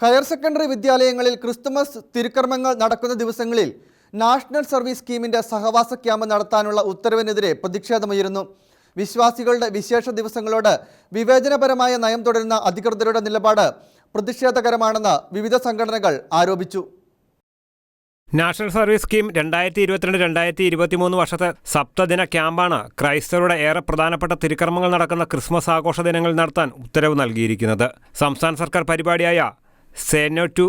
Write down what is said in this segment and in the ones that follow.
Higher secondary വിദ്യാലയങ്ങളിൽ Christmas തിരുക്കർമ്മങ്ങൾ നടക്കുന്ന ദിവസങ്ങളിൽ നാഷണൽ സർവീസ് സ്കീമിന്റെ സഹവാസ ക്യാമ്പ് നടത്താനുള്ള ഉത്തരവിനെതിരെ പ്രതിഷേധമുയരുന്നു. വിശ്വാസികളുടെ വിശേഷ ദിവസങ്ങളോട് വിവേചനപരമായ നയം തുടരുന്ന അധികൃതരുടെ നിലപാട് പ്രതിഷേധകരമാണെന്ന് വിവിധ സംഘടനകൾ ആരോപിച്ചു. നാഷണൽ സർവീസ് സ്കീം രണ്ടായിരത്തി ഇരുപത്തിരണ്ട് രണ്ടായിരത്തി ഇരുപത്തിമൂന്ന് വർഷത്തെ സപ്തദിന ക്യാമ്പാണ് ക്രൈസ്തവരുടെ ഏറെ പ്രധാനപ്പെട്ട തിരുക്കർമ്മങ്ങൾ നടക്കുന്ന ക്രിസ്മസ് ആഘോഷ ദിനങ്ങളിൽ നടത്താൻ ഉത്തരവ് നൽകിയിരിക്കുന്നത്. സംസ്ഥാന സർക്കാർ പരിപാടിയായ സേനോ ടു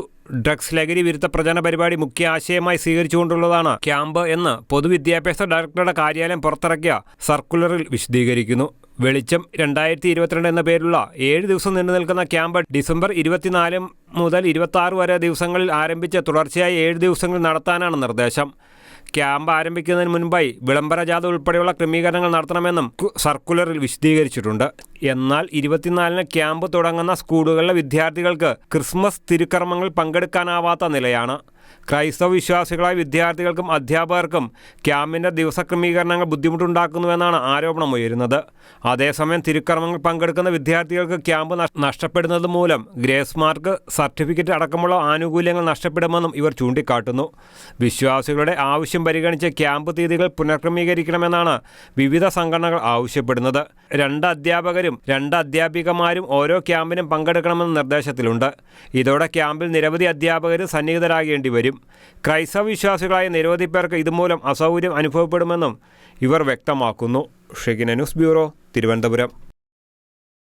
ഡ്രഗ്സ് ലഹരി വിരുദ്ധ പ്രചരണ പരിപാടി മുഖ്യ ആശയമായി സ്വീകരിച്ചുകൊണ്ടുള്ളതാണ് ക്യാമ്പ് എന്ന് പൊതുവിദ്യാഭ്യാസ ഡയറക്ടറുടെ കാര്യാലയം പുറത്തിറക്കിയ സർക്കുലറിൽ വിശദീകരിക്കുന്നു. വെളിച്ചം രണ്ടായിരത്തി ഇരുപത്തിരണ്ട് എന്ന പേരിലുള്ള ഏഴ് ദിവസം നീണ്ടു നിൽക്കുന്ന ക്യാമ്പ് ഡിസംബർ ഇരുപത്തിനാല് മുതൽ ഇരുപത്തി വരെ ദിവസങ്ങളിൽ ആരംഭിച്ച് തുടർച്ചയായി ഏഴ് ദിവസങ്ങൾ നടത്താനാണ് നിർദ്ദേശം. ക്യാമ്പ് ആരംഭിക്കുന്നതിന് മുൻപായി വിളംബര ജാഥ ഉൾപ്പെടെയുള്ള ക്രമീകരണങ്ങൾ നടത്തണമെന്നും സർക്കുലറിൽ വിശദീകരിച്ചിട്ടുണ്ട്. എന്നാൽ ഇരുപത്തിനാലിന് ക്യാമ്പ് തുടങ്ങുന്ന സ്കൂളുകളിലെ വിദ്യാർത്ഥികൾക്ക് ക്രിസ്മസ് തിരുക്കർമ്മങ്ങൾ പങ്കെടുക്കാനാവാത്ത നിലയാണ്. ക്രൈസ്തവ വിശ്വാസികളായ വിദ്യാർത്ഥികൾക്കും അധ്യാപകർക്കും ക്യാമ്പിന്റെ ദിവസക്രമീകരണങ്ങൾ ബുദ്ധിമുട്ടുണ്ടാക്കുന്നുവെന്നാണ് ആരോപണം ഉയരുന്നത്. അതേസമയം തിരുക്കർമ്മങ്ങൾ പങ്കെടുക്കുന്ന വിദ്യാർത്ഥികൾക്ക് ക്യാമ്പ് നഷ്- നഷ്ടപ്പെടുന്നത് മൂലം ഗ്രേസ് മാർക്ക് സർട്ടിഫിക്കറ്റ് അടക്കമുള്ള ആനുകൂല്യങ്ങൾ നഷ്ടപ്പെടുമെന്നും ഇവർ ചൂണ്ടിക്കാട്ടുന്നു. വിശ്വാസികളുടെ ആവശ്യം പരിഗണിച്ച് ക്യാമ്പ് തീയതികൾ പുനഃക്രമീകരിക്കണമെന്നാണ് വിവിധ സംഘടനകൾ ആവശ്യപ്പെടുന്നത്. രണ്ട് അധ്യാപകരും രണ്ട് അധ്യാപികമാരും ഓരോ ക്യാമ്പിനും പങ്കെടുക്കണമെന്ന നിർദ്ദേശത്തിലുണ്ട്. ഇതോടെ ക്യാമ്പിൽ നിരവധി അധ്യാപകർ സന്നിഹിതരാകേണ്ടി വരും. ക്രൈസ്തവ വിശ്വാസികളായ നിരവധി പേർക്ക് ഇതുമൂലം അസൗകര്യം അനുഭവപ്പെടുമെന്നും ഇവർ വ്യക്തമാക്കുന്നു. Shegina news bureau Thiruvananthapuram.